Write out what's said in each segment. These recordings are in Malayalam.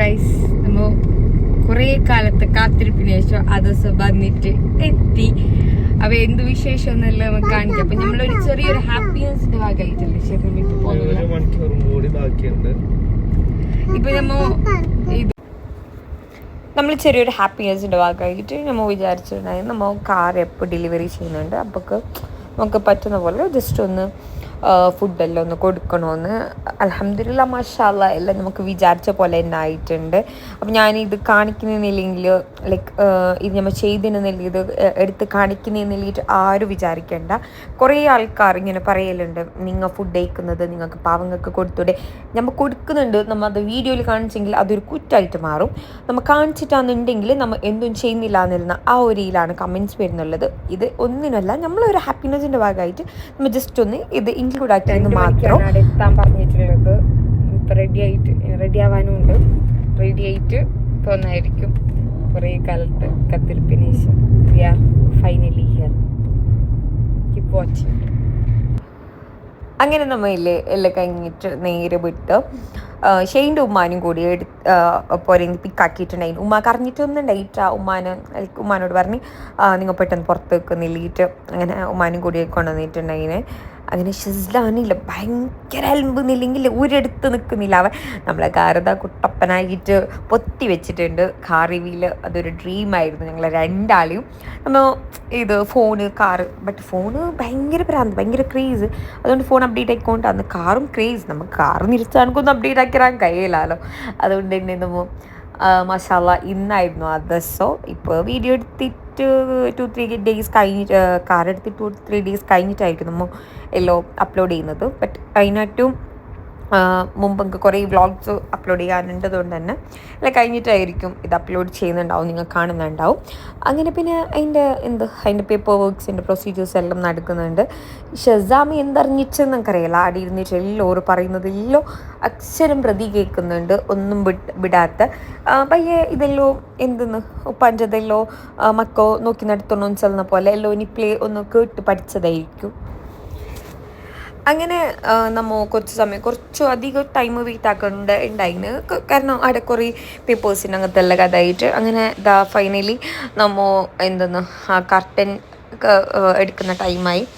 ഗൈസ് നമ്മ കുറേ കാലത്തെ കാത്തിരിപ്പിന് ശേഷം ആ ദിവസം വന്നിട്ട് എത്തി. അവ എന്ത് വിശേഷം എന്നല്ല നമുക്ക് കാണിക്കാം. അപ്പൊ നമ്മളൊരു ചെറിയൊരു ഹാപ്പിനെസിന്റെ ഭാഗമായിട്ടല്ലേ ശരി വിട്ടു പോകുന്നത് ഇപ്പൊ നമ്മ ഇത് നമ്മൾ ചെറിയൊരു ഹാപ്പിനെസിന്റെ ഭാഗമായിട്ട് നമ്മൾ വിചാരിച്ചിട്ടുണ്ടായിരുന്നു നമ്മൾ കാർ എപ്പോൾ ഡെലിവറി ചെയ്യുന്നുണ്ട് അപ്പോൾ നമുക്ക് പറ്റുന്ന പോലെ ജസ്റ്റ് ഒന്ന് ഫുഡെല്ലാം ഒന്ന് കൊടുക്കണമെന്ന് അലഹമില്ല മഷാല്ല എല്ലാം നമുക്ക് വിചാരിച്ച പോലെ തന്നെ ആയിട്ടുണ്ട്. അപ്പം ഞാനിത് കാണിക്കുന്നില്ലെങ്കിൽ ലൈക്ക് ഇത് നമ്മൾ ചെയ്തിരുന്നില്ല ഇത് എടുത്ത് കാണിക്കുന്നതിനില്ലിട്ട് ആരും വിചാരിക്കേണ്ട. കുറേ ആൾക്കാർ ഇങ്ങനെ പറയലുണ്ട് നിങ്ങൾ ഫുഡ് കഴിക്കുന്നത് നിങ്ങൾക്ക് പാവങ്ങൾക്ക് കൊടുത്തൂടെ. നമ്മൾ കൊടുക്കുന്നുണ്ട് നമ്മൾ അത് വീഡിയോയിൽ കാണിച്ചെങ്കിൽ അതൊരു കുറ്റായിട്ട് മാറും. നമ്മൾ കാണിച്ചിട്ടാണെന്നുണ്ടെങ്കിൽ നമ്മൾ എന്തും ചെയ്യുന്നില്ല എന്നിരുന്ന ആ ഒരു ഇതിലാണ് കമന്റ്സ് വരുന്നുള്ളത്. ഇത് ഒന്നിനല്ല നമ്മളൊരു ഹാപ്പിനെസിന്റെ ഭാഗമായിട്ട് നമ്മൾ ജസ്റ്റ് ഒന്ന് ഇത് ഇൻക്ലൂഡ് ആക്കിയെന്ന് മാത്രം. എത്താൻ പറഞ്ഞിട്ടുള്ളത് ഇപ്പം റെഡി ആയിട്ട് റെഡി ആവാനും ഉണ്ട് റെഡി ആയിട്ട് തോന്നായിരിക്കും കുറേ കാലത്ത് കത്തിരിപ്പിന് ശേഷം. We are finally here keep watching അങ്ങനെ നമ്മളില്ലേ എല്ലാം കഴിഞ്ഞിട്ട് നേരെ വിട്ട്. ഷെയിന്റെ ഉമ്മാനും കൂടി എടുത്ത് പോരെ പിക്കാക്കിയിട്ടുണ്ടായിരുന്നു ഉമ്മ കറിഞ്ഞിട്ടൊന്നും ആ ഉമ്മാന് ഉമ്മാനോട് പറഞ്ഞ് നിങ്ങൾ പെട്ടെന്ന് പുറത്തേക്ക് നെല്ലിയിട്ട് അങ്ങനെ ഉമ്മാനും കൂടി കൊണ്ടുവന്നിട്ടുണ്ടായിന്. അങ്ങനെ ഷിസ്ലാനില്ല ഭയങ്കര അലമ്പുന്നില്ലെങ്കിൽ ഒരിടത്ത് നിൽക്കുന്നില്ല അവൻ നമ്മളെ കാരത കുട്ടപ്പനായിട്ട് പൊത്തി വെച്ചിട്ടുണ്ട്. കാർ റിവീൽ അതൊരു ഡ്രീമായിരുന്നു ഞങ്ങൾ രണ്ടാളെയും. നമ്മൾ ഇത് ഫോണ് കാറ് ബട്ട് ഫോണ് ഭയങ്കര പ്രാന്ത് ഭയങ്കര ക്രേസ് അതുകൊണ്ട് ഫോൺ അപ്ഡേറ്റ് ആയിക്കൊണ്ട് അന്ന് കാറും ക്രേസ് നമുക്ക് കാർ കാറ് ഒന്ന് അപ്ഡേറ്റ് ആക്കിയാൽ കഴിയില്ലല്ലോ അതുകൊണ്ട് തന്നെ നമ്മൾ മസാല ഇന്നായിരുന്നു ആ ദിവസം. ഇപ്പോൾ വീഡിയോ എടുത്തിട്ട് ടു ത്രീ ഡേയ്സ് കഴിഞ്ഞിട്ട് കാർ എടുത്തിട്ട് ടു ത്രീ ഡേയ്സ് കഴിഞ്ഞിട്ടായിരിക്കും നമ്മൾ എല്ലാം അപ്ലോഡ് ചെയ്യുന്നത്. ബട്ട് അതിനായിട്ടും മുമ്പ് കുറേ വ്ളോഗ്സ് അപ്ലോഡ് ചെയ്യാറുണ്ടതുകൊണ്ട് തന്നെ അല്ല കഴിഞ്ഞിട്ടായിരിക്കും ഇത് അപ്ലോഡ് ചെയ്യുന്നുണ്ടാവും നിങ്ങൾ കാണുന്നുണ്ടാവും. അങ്ങനെ പിന്നെ അതിന്റെ എന്ത് അതിന്റെ പേപ്പർ വർക്ക്സിന്റെ പ്രൊസീജിയേഴ്സ് എല്ലാം നടക്കുന്നുണ്ട്. ഷസാമി എന്തറിഞ്ഞിച്ചെന്ന് എനിക്കറിയില്ല. ആടി എല്ലാം ഓർ പറയുന്നത് എല്ലാം അക്ഷരം പ്രതി കേൾക്കുന്നുണ്ട് ഒന്നും വിടാത്ത. പയ്യെ ഇതെല്ലോ എന്തെന്ന് പഞ്ചതെല്ലോ മക്കോ നോക്കി നടത്തണമെന്ന് ചെന്ന പോലെ എല്ലോ ഇനി പ്ലേ ഒന്ന് കേട്ട് പഠിച്ചതായിരിക്കും. അങ്ങനെ നമ്മൾ കുറച്ച് സമയം കുറച്ച് അധികം ടൈം വെയിറ്റ് ആക്കേണ്ട ഉണ്ടായിന് കാരണം അവിടെ കുറേ പേപ്പേഴ്സിന് അങ്ങനത്തെ കഥയായിട്ട് അങ്ങനെ ദാ ഫൈനലി നമ്മൾ എന്തെന്ന് ആ കർട്ടൻ എടുക്കുന്ന ടൈമായി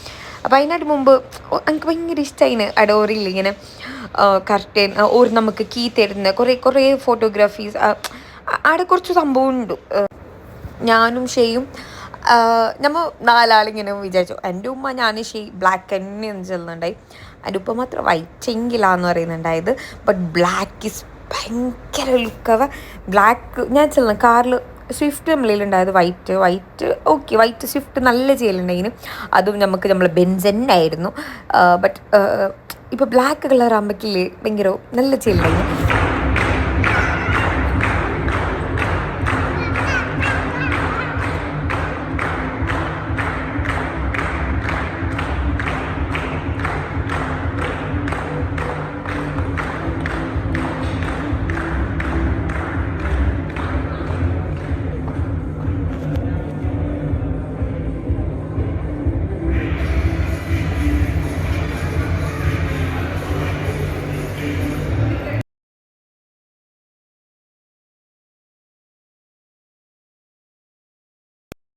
അപ്പോൾ അതിനായിട്ട് മുമ്പ് എനിക്ക് ഭയങ്കര ഇഷ്ടമായിന് അവിടെ ഓറില്ല ഇങ്ങനെ കർട്ടൻ ഓർ നമുക്ക് കീ തരുന്ന കുറേ കുറേ ഫോട്ടോഗ്രാഫീസ് അവിടെ കുറച്ച് സംഭവം ഉണ്ട്. ഞാനും ഷെയും നമ്മ നാലാളിങ്ങനെ വിചാരിച്ചു. എന്റെ ഉമ്മ ഞാൻ ഷെയ് ബ്ലാക്ക് തന്നെ എന്ന് ചെല്ലുന്നുണ്ടായി. എന്റെ ഉപ്പ മാത്രം വൈറ്റ് എങ്കിലാന്ന് പറയുന്നുണ്ടായത്. ബട്ട് ബ്ലാക്ക് ഇസ് ഭയങ്കര ലുക്കവ ബ്ലാക്ക് ഞാൻ ചെല്ലുന്നു കാറിൽ Swift നമ്മളിലുണ്ടായത് white white okay white Swift നല്ല ചെയ്യലുണ്ടെങ്കിൽ അതും നമുക്ക് നമ്മൾ ബെൻസെന്നായിരുന്നു ബട്ട് ഇപ്പോൾ ബ്ലാക്ക് കളർ ആകുമ്പോഴേക്കില്ലേ ഭയങ്കര നല്ല ചെയ്യലുണ്ടായിരുന്നു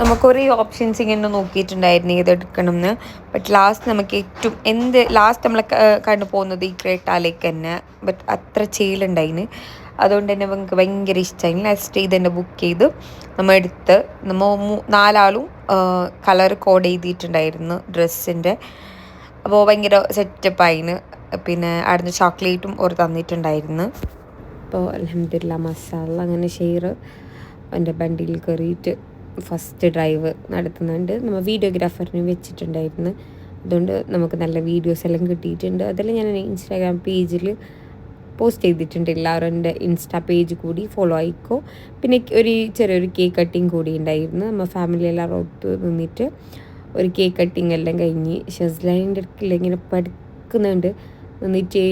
നമുക്ക് കുറേ ഓപ്ഷൻസ് ഇങ്ങനെ നോക്കിയിട്ടുണ്ടായിരുന്നു ഏതെടുക്കണം എന്ന് ബട്ട് ലാസ്റ്റ് നമുക്ക് ഏറ്റവും എന്ത് ലാസ്റ്റ് നമ്മളെ കണ്ടു പോകുന്നത് ഈ ക്രേട്ടാലേക്ക് തന്നെ. ബട്ട് അത്ര ചെയ്യലുണ്ടായിന്. അതുകൊണ്ട് തന്നെ നമുക്ക് ഭയങ്കര ഇഷ്ടമായി ലാസ്റ്റ് ഇത് തന്നെ ബുക്ക് ചെയ്ത് നമ്മൾ എടുത്ത് നമ്മൾ നാലാളും കളർ കോഡ് ചെയ്തിട്ടുണ്ടായിരുന്നു ഡ്രസ്സിന്റെ അപ്പോൾ ഭയങ്കര സെറ്റപ്പായിന് പിന്നെ അവിടുന്ന് ചോക്ലേറ്റും ഓർ തന്നിട്ടുണ്ടായിരുന്നു. അപ്പോൾ അലഹമില്ല മസാല അങ്ങനെ ഷെയർ എന്റെ ബണ്ടിയിൽ കയറിയിട്ട് ഫസ്റ്റ് ഡ്രൈവ് നടത്തുന്നുണ്ട്. നമ്മൾ വീഡിയോഗ്രാഫറിനെ വെച്ചിട്ടുണ്ടായിരുന്നു. അതുകൊണ്ട് നമുക്ക് നല്ല വീഡിയോസ് എല്ലാം കിട്ടിയിട്ടുണ്ട്. അതെല്ലാം ഞാൻ ഇൻസ്റ്റാഗ്രാം പേജിൽ പോസ്റ്റ് ചെയ്തിട്ടുണ്ട്. എല്ലാവരും എന്റെ ഇൻസ്റ്റാ പേജ് കൂടി ഫോളോ ആയിക്കോ. പിന്നെ ഒരു ചെറിയൊരു കേക്ക് കട്ടിങ് കൂടി ഉണ്ടായിരുന്നു. നമ്മൾ ഫാമിലി എല്ലാവരും ഒത്ത് നിന്നിട്ട് ഒരു കേക്ക് കട്ടിങ് എല്ലാം കഴിഞ്ഞ് ഷെസ്ലൈന്റെ അടുക്കില്ല ഇങ്ങനെ പഠിക്കുന്നുണ്ട് നിന്നിട്ടേ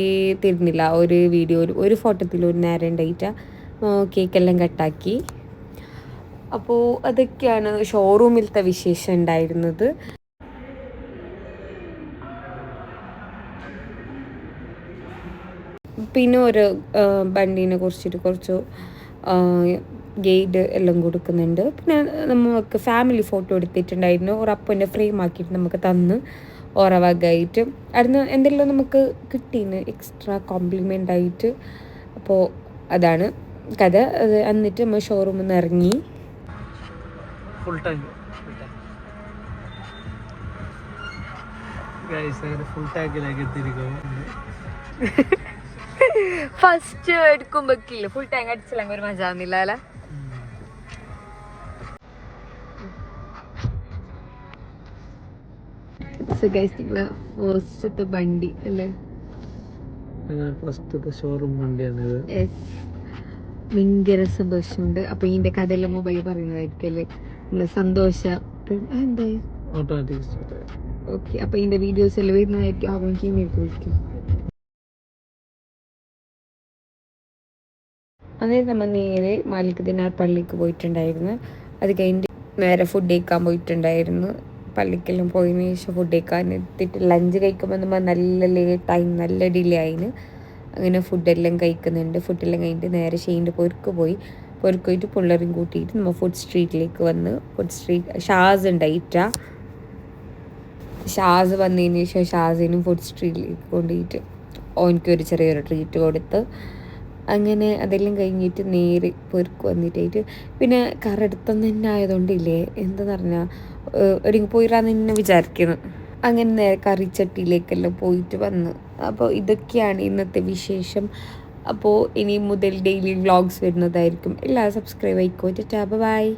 തരുന്നില്ല. ഒരു വീഡിയോ ഒരു ഫോട്ടോത്തിൽ ഒരു നേരം ഉണ്ടായിട്ട് കേക്കെല്ലാം കട്ടാക്കി അപ്പോൾ അതൊക്കെയാണ് ഷോറൂമിലത്തെ വിശേഷം ഉണ്ടായിരുന്നത്. പിന്നെ ഒരു ബണ്ടിനെ കുറിച്ചിട്ട് കുറച്ച് ഗൈഡ് എല്ലാം കൊടുക്കുന്നുണ്ട്. പിന്നെ നമുക്ക് ഫാമിലി ഫോട്ടോ എടുത്തിട്ടുണ്ടായിരുന്നു. ഒരു അപ്പന്റെ ഫ്രെയിം ആക്കിയിട്ട് നമുക്ക് തന്ന് ഓറ വകയായിട്ട്. എന്തെല്ലാം നമുക്ക് കിട്ടീന് എക്സ്ട്രാ കോംപ്ലിമെന്റ് ആയിട്ട്. അപ്പോൾ അതാണ് കഥ. അത് എന്നിട്ട് നമ്മൾ ഷോറൂമിൽ നിന്ന് ഇറങ്ങി. ഫുൾ അങ്ങനെ ഫുൾ ടാങ്കിലേക്ക് ഫസ്റ്റ് എടുക്കുമ്പോക്കില്ല ഫുൾ ടാങ്ക് അടിച്ചില്ലെങ്കിൽ ഒരു മജ ആവുന്നില്ല അല്ലേ? ഫസ്റ്റത്തെ വണ്ടി അല്ലേ? ഫസ്റ്റത്തെ ഷോറൂം വണ്ടിയാണിത് ഭയങ്കര സന്തോഷമുണ്ട്. അപ്പൊ ഇതിന്റെ കഥയെല്ലാം മൊബൈൽ പറയുന്നതായിരിക്കും അല്ലേ? സന്തോഷ. എന്താ? ഓട്ടോമാറ്റിക് ഓക്കെ അപ്പൊ ഇതിന്റെ വീഡിയോസ് എല്ലാം വരുന്നതായിരിക്കും. അവൻ വിളിക്കും. അന്നേരം നമ്മൾ നേരെ മാലിക് ദിനാർ പള്ളിക്ക് പോയിട്ടുണ്ടായിരുന്നു. അത് കഴിഞ്ഞ് നേരെ ഫുഡ് കഴിക്കാൻ പോയിട്ടുണ്ടായിരുന്നു. പള്ളിക്കെല്ലാം പോയതിന് ശേഷം ഫുഡ് കഴിക്കാൻ എത്തിയിട്ട് ലഞ്ച് കഴിക്കുമ്പോൾ നമ്മൾ നല്ല ലേറ്റായി നല്ല ഡിലേ ആയിന്. അങ്ങനെ ഫുഡെല്ലാം കഴിക്കുന്നുണ്ട്. ഫുഡെല്ലാം കഴിഞ്ഞിട്ട് നേരെ ഷെയിന്റെ പൊരുക്ക് പോയി. പൊരുക്ക് പോയിട്ട് പിള്ളേരും കൂട്ടിയിട്ട് നമ്മൾ ഫുഡ് സ്ട്രീറ്റിലേക്ക് വന്ന് ഫുഡ് സ്ട്രീറ്റ് ഷാസ് ഉണ്ട് ഉണ്ടായിട്ട ഷാസ് വന്നതിന് ശേഷം ഷാസിനും ഫുഡ് സ്ട്രീറ്റിലേക്ക് കൊണ്ടുപോയിട്ട് ഓനിക്കൊരു ചെറിയൊരു ട്രീറ്റ് കൊടുത്ത്. അങ്ങനെ അതെല്ലാം കഴിഞ്ഞിട്ട് നേരെ പൊരുക്ക് വന്നിട്ടായിട്ട് പിന്നെ കറ അടുത്തൊന്നും തന്നെ ആയതുകൊണ്ടില്ലേ? എന്താ പറഞ്ഞാൽ ഒരു പോയിരാന്ന് തന്നെ വിചാരിക്കുന്നു. അങ്ങനെ നേരെ കറിച്ചട്ടിയിലേക്കെല്ലാം പോയിട്ട് വന്നു. അപ്പോൾ ഇതൊക്കെയാണ് ഇന്നത്തെ വിശേഷം. അപ്പോൾ ഇനി മുതൽ ഡെയിലി വ്ളോഗ്സ് വരുന്നതായിരിക്കും. എല്ലാ സബ്സ്ക്രൈബ് ആയിക്കോട്ടെ. Tab by